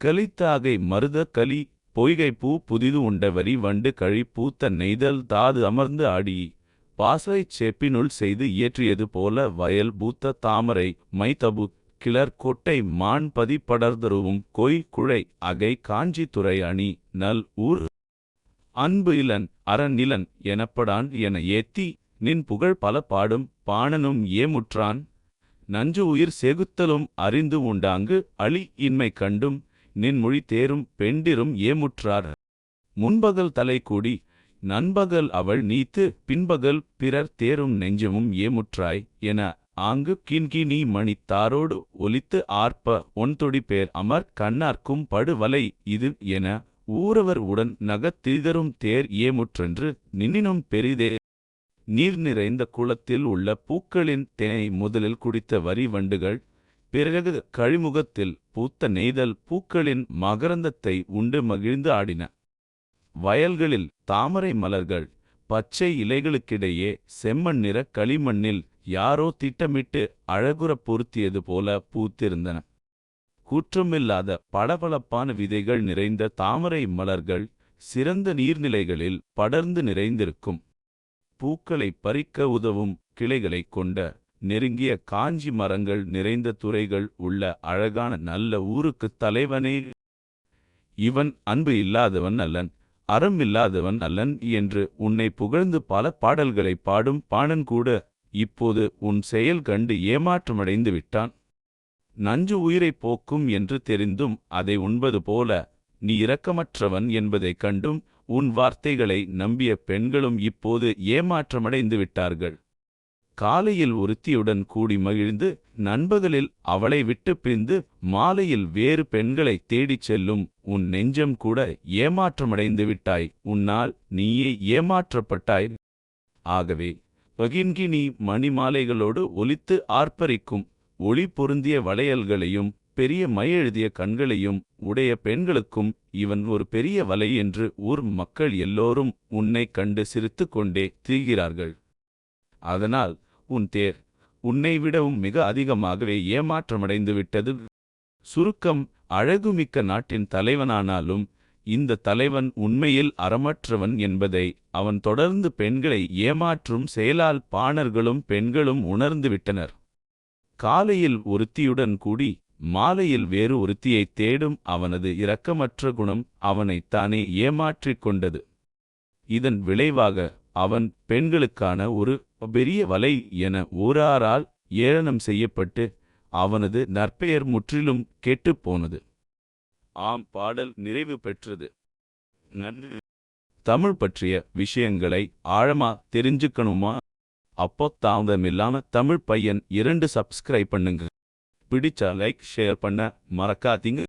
கலித்தாகை மருத கலி பொய்கை பூ புதிது உண்ட வரி வண்டு கழி பூத்த நெய்தல் தாது அமர்ந்து ஆடி பாசைச் செப்பினுள் செய்து இயற்றியது போல வயல் பூத்த தாமரை மைதபு கிளர் கொட்டை மான் பதி படர்தருவும் கொய் குழை அகை காஞ்சி துறை அணி நல் ஊர் அன்பு இலன் அறநிலன் எனப்படான் என ஏத்தி நின் புகழ் பல பாடும் பாணனும் ஏமுற்றான் நஞ்சு உயிர் செகுத்தலும் அறிந்து உண்டாங்கு அழி இன்மை கண்டும் நின்மொழி தேரும் பெண்டிரும் ஏமுற்றார். முன்பகல் தலை கூடி நண்பகல் அவள் நீத்து பின்பகல் பிறர் தேரும் நெஞ்சமும் ஏமுற்றாய் என ஆங்கு கின்கினி மணி தாரோடு ஒலித்து ஆர்ப்ப ஒன்தொடி பேர் அமர் கண்ணார்க்கும் படுவலை இது என ஊரவர் உடன் நகத்திதரும் தேர் ஏமுற்றென்று நின்னினும் பெரிதே. நீர் நிறைந்த குளத்தில் உள்ள பூக்களின் தேனை முதலில் குடித்த வரி வண்டுகள் பிறகு கழிமுகத்தில் பூத்த நெய்தல் பூக்களின் மகரந்தத்தை உண்டு மகிழ்ந்து ஆடின. வயல்களில் தாமரை மலர்கள் பச்சை இலைகளுக்கிடையே செம்மண் நிற களிமண்ணில் யாரோ திட்டமிட்டு அழகுற பொருத்தியது போல பூத்திருந்தன. குற்றமில்லாத பளபளப்பான விதைகள் நிறைந்த தாமரை மலர்கள் சிறந்த நீர்நிலைகளில் படர்ந்து நிறைந்திருக்கும். பூக்களை பறிக்க உதவும் கிளைகளைக் கொண்ட நெருங்கிய காஞ்சி மரங்கள் நிறைந்த துறைகள் உள்ள அழகான நல்ல ஊருக்குத் தலைவனே. இவன் அன்பு இல்லாதவன் அல்லன் அறம் இல்லாதவன் அல்லன் என்று உன்னை புகழ்ந்து பல பாடல்களைப் பாடும் பாணன் கூட இப்போது உன் செயல் கண்டு ஏமாற்றமடைந்து விட்டான். நஞ்சு உயிரைப் போக்கும் என்று தெரிந்தும் அதை உண்பது போல நீ இரக்கமற்றவன் என்பதைக் கண்டும் உன் வார்த்தைகளை நம்பிய பெண்களும் இப்போது ஏமாற்றமடைந்து விட்டார்கள். காலையில் ஒருத்தியுடன் கூடி மகிழ்ந்து நண்பகலில் அவளை விட்டு பிரிந்து மாலையில் வேறு பெண்களைத் தேடிச் செல்லும் உன் நெஞ்சம் கூட ஏமாற்றமடைந்து விட்டாய். உன்னால் நீயே ஏமாற்றப்பட்டாய். ஆகவே பகின்கினி மணிமாலைகளோடு ஒலித்து ஆர்ப்பரிக்கும் ஒளி பொருந்திய வளையல்களையும் பெரிய மையெழுதிய கண்களையும் உடைய பெண்களுக்கும் இவன் ஒரு பெரிய வலை என்று ஊர் மக்கள் எல்லோரும் உன்னைக் கண்டு சிரித்துக் கொண்டே திரிகிறார்கள். அதனால் உன் தேர். உன்னை விடவும் மிக அதிகமாகவே ஏமாற்றமடைந்து விட்டது. சுருக்கம் அழகுமிக்க நாட்டின் தலைவனானாலும் இந்த தலைவன் உண்மையில் அறமற்றவன் என்பதை அவன் தொடர்ந்து பெண்களை ஏமாற்றும் செயலால் பாணர்களும் பெண்களும் உணர்ந்துவிட்டனர் காலையில் ஒருத்தியுடன் கூடி மாலையில் வேறு ஒருத்தியைத் தேடும் அவனது இரக்கமற்ற குணம் அவனைத் தானே ஏமாற்றிக் கொண்டது. இதன் விளைவாக அவன் பெண்களுக்கான ஒரு பெரிய வலை என ஊராரால் ஏளனம் செய்யப்பட்டு அவனது நற்பெயர் முற்றிலும் கெட்டுப் போனது ஆம் பாடல் நிறைவு பெற்றது. நன்றி. தமிழ் பற்றிய விஷயங்களை ஆழமா தெரிஞ்சுக்கணுமா? அப்போ தாமதமில்லாம தமிழ் பையன் இரண்டு சப்ஸ்கிரைப் பண்ணுங்க. பிடிச்சா லைக் ஷேர் பண்ண மறக்காதீங்க.